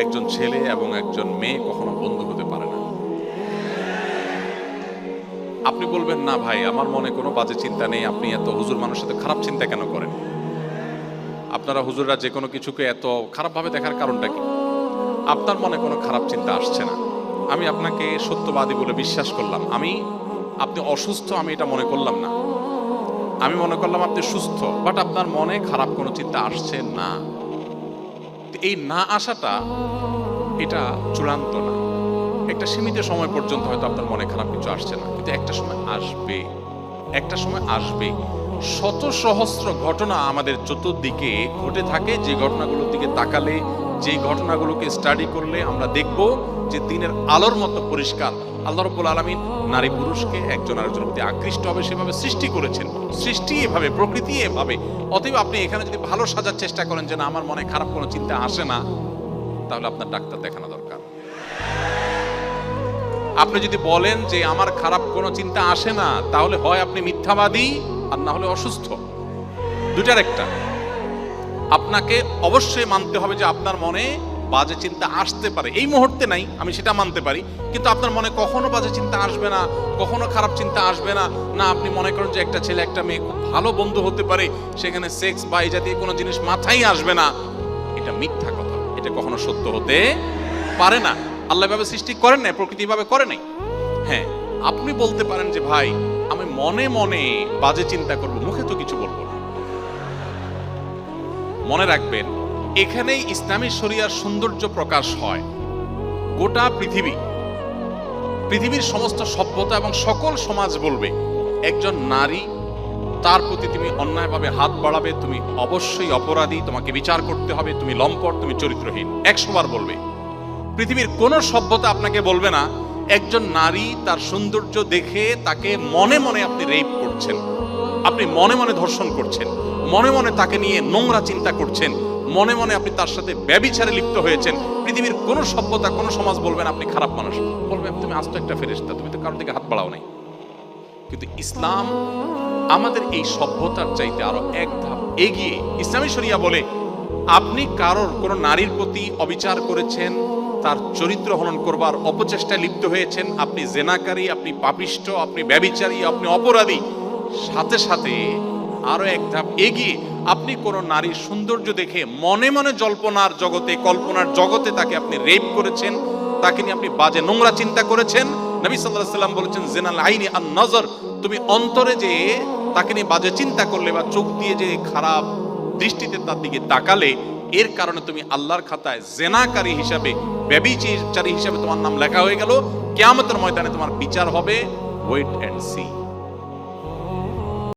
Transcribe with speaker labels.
Speaker 1: একজন ছেলে এবং একজন মেয়ে কখনো বন্ধু হতে পারে না। আপনি বলবেন, না ভাই, আমার মনে কোনো বাজে চিন্তা নেই। আপনি এত হুজুর মানুষের সাথে খারাপ চিন্তা কেন করেন? আপনারা হুজুররা যে কোনো কিছুকে এত খারাপভাবে দেখার কারণটা কি? আপনার মনে কোনো খারাপ চিন্তা আসছে না। আমি আপনাকে সত্যবাদী বলে বিশ্বাস করলাম। আমি, আপনি অসুস্থ, আমি এটা মনে করলাম না। আমি মনে করলাম আপনি সুস্থ বাট আপনার মনে খারাপ কোনো চিন্তা আসছে না। এই না আসাটা এটা চূড়ান্ত না। একটা সীমিত সময় পর্যন্ত হয়তো আপনার মনে খারাপ কিছু আসছে না, কিন্তু একটা সময় আসবে। একটা সময় আসবে শত সহস্র ঘটনা আমাদের চতুর্দিকে ঘটে থাকে। যে ঘটনাগুলোর দিকে তাকালে, যে ঘটনাগুলোকে স্টাডি করলে আমরা দেখব যে দিনের আলোর মতো পরিষ্কার। আল্লাহ রব্বুল আলমিন নারী পুরুষকে একজন আরেকজনের প্রতি আকৃষ্ট হবে, সেভাবে সৃষ্টি করেছেন। সৃষ্টি এভাবে, প্রকৃতি এভাবে। অতএব আপনি এখানে যদি ভালো সাজার চেষ্টা করেন যে না আমার মনে খারাপ কোনো চিন্তা আসে না, তাহলে আপনার ডাক্তার দেখানো দরকার। আপনি যদি বলেন যে আমার খারাপ কোনো চিন্তা আসে না, তাহলে হয় আপনি মিথ্যাবাদী। আর না হলে অসুস্থ। দুটার একটা। আপনাকে অবশ্যই মানতে হবে যে আপনার মনে বাজে চিন্তা আসতে পারে। এই মুহূর্তে নাই, আমি সেটা মানতে পারি। কিন্তু আপনার মনে কখনো বাজে চিন্তা আসবে না, কখনো খারাপ চিন্তা আসবে না। না, আপনি মনে করেন যে একটা ছেলে, একটা মেয়ে খুব ভালো বন্ধু হতে পারে, সেখানে সেক্স বা এই জাতীয় কোনো জিনিস মাথায় আসবে না। এটা মিথ্যা কথা। এটা কখনো সত্য হতে পারে না। আল্লাহ ভাবে সৃষ্টি করেন নাই, প্রকৃতি ভাবে করে নাই। হ্যাঁ আপনি বলতে পারেন যে, ভাই, আমি মনে মনে বাজে চিন্তা করব, মুখে তো কিছু বলব না। মনে রাখবেন, এখানেই ইসলামী শরিয়ার সৌন্দর্য প্রকাশ হয়। গোটা পৃথিবী, পৃথিবীর সমস্ত সভ্যতা এবং সকল সমাজ বলবে, একজন নারী, তার প্রতি তুমি অন্যায়ভাবে হাত বাড়াবে, তুমি অবশ্যই অপরাধী, তোমাকে বিচার করতে হবে, তুমি লম্পট, তুমি চরিত্রহীন। একশোবার বলবে। পৃথিবীর কোন সভ্যতা আপনাকে বলবে না একজন নারী তার সৌন্দর্য দেখে তাকে মনে মনে আপনি রেপ করছেন। আপনি মনে মনে ধর্ষণ করছেন। মনে মনে তাকে নিয়ে নোংরা চিন্তা করছেন। মনে মনে আপনি তার সাথে ব্যবিচারে লিপ্ত হয়েছেন। পৃথিবীর কোনো সভ্যতা, কোন সমাজ বলবেন আপনি খারাপ মানুষ। বলবেন তুমি আজ তো একটা ফেরেস্তা তুমি তো কারোর দিকে হাত বাড়াও নাই। কিন্তু ইসলাম আমাদের এই সভ্যতার চাইতে আরও এক ধাপ এগিয়ে, ইসলামী শরিয়া বলে, আপনি কারোর কোন নারীর প্রতি অবিচার করেছেন তার চরিত্র হনন করবার অপচেষ্টায় লিপ্ত হয়েছেন। আপনি জেনাকারী, আপনি পাপিষ্ট, আপনি ব্যবিচারী, আপনি অপরাধী। সাথে সাথে আরও এক ধাপ এগিয়ে আপনি কোন নারীর সৌন্দর্য দেখে মনে মনে জল্পনার জগতে, কল্পনার জগতে তাকে আপনি রেপ করেছেন। তাকে নিয়ে আপনি বাজে নোংরা চিন্তা করেছেন। নবী সাল্লাহ সাল্লাম বলেছেন, জেনাল আইনি আর নজর। তুমি অন্তরে যে তাকে নিয়ে বাজে চিন্তা করলে বা চোখ দিয়ে যে খারাপ দৃষ্টিতে তার দিকে তাকালে এর কারণে তুমি আল্লাহর খাতায় জেনাকারী হিসাবে ব্যবিচারী হিসাবে তোমার নাম লেখা হয়ে গেল। কেয়ামতের ময়দানে তোমার বিচার হবে। Wait and C